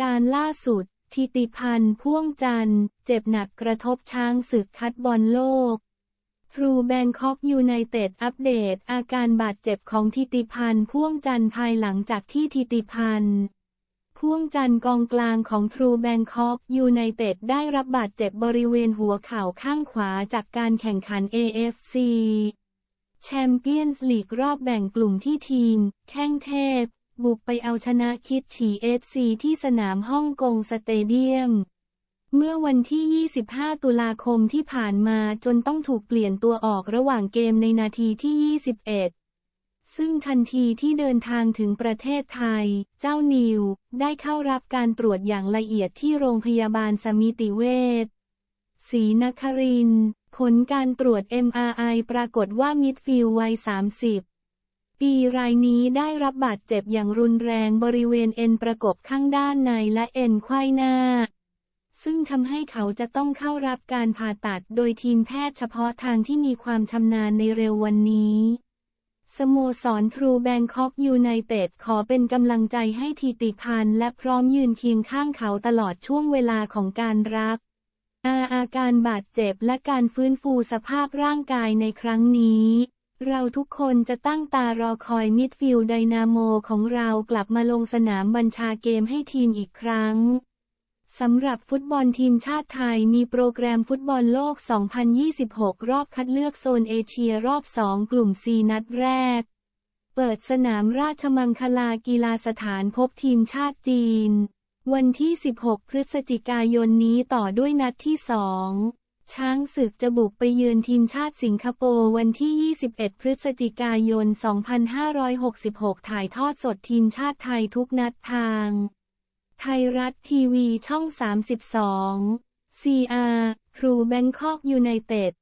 การล่าสุด ทิติพันธ์พ่วงจันทร์ เจ็บหนักกระทบช้างศึกคัดบอลโลก ทรูแบงคอกยูไนเต็ดอัปเดต อาการบาดเจ็บของทิติพันธ์พ่วงจันทร์ภายหลังจากที่ทิติพันธ์พ่วงจันทร์กองกลางของทรูแบงคอกยูไนเต็ดได้รับบาดเจ็บบริเวณหัวเข่าข้างขวาจากการแข่งขัน AFC แชมเปี้ยนส์ลีกรอบแบ่งกลุ่มที่ทีม แข้งเทพ บุกไปเอาชนะคิดฉีเอฟซีที่สนามฮ่องกงสเตเดียม เมื่อวันที่ 25 ตุลาคมที่ผ่านมาจนต้องถูกเปลี่ยนตัวออกระหว่างเกมในนาทีที่ 21 ซึ่งทันทีที่เดินทางถึงประเทศไทย เจ้านิว ได้เข้ารับการตรวจอย่างละเอียดที่โรงพยาบาลสมิติเวชศรีนครินผลการตรวจ MRI ปรากฏว่ามิดฟิลวัย 30 ปีรายนี้ได้รับบาดเจ็บอย่างรุนแรงบริเวณเอ็นประกบข้างด้านในและเอ็นไขว้หน้า ซึ่งทำให้เขาจะต้องเข้ารับการผ่าตัดโดยทีมแพทย์เฉพาะทางที่มีความชำนาญในเร็ววันนี้ สโมสรทรูแบงคอกยูไนเต็ดขอเป็นกำลังใจให้ทีติพันธ์และพร้อมยืนเคียงข้างเขาตลอดช่วงเวลาของการรัก อาอาการบาดเจ็บและการฟื้นฟูสภาพร่างกายในครั้งนี้ เราทุกคนจะตั้งตารอคอยมิดฟิลด์ไดนาโมของเรากลับมาลงสนามบัญชาเกมให้ทีมอีกครั้งสำหรับฟุตบอลทีมชาติไทยมีโปรแกรมฟุตบอลโลก 2026 รอบคัดเลือกโซนเอเชียรอบ 2 กลุ่ม 4 นัดแรก เปิดสนามราชมังคลากีฬาสถานพบทีมชาติจีน วันที่ 16 พฤศจิกายนนี้ต่อด้วยนัดที่ 2 ช้างศึกจะบุกไปเยือนทีมชาติสิงคโปร์วันที่ 21 พฤศจิกายน 2566 ถ่ายทอดสดทีมชาติไทยทุกนัดทาง ไทยรัฐทีวีช่อง 32 CR ครูแบงคอกยูไนเต็ด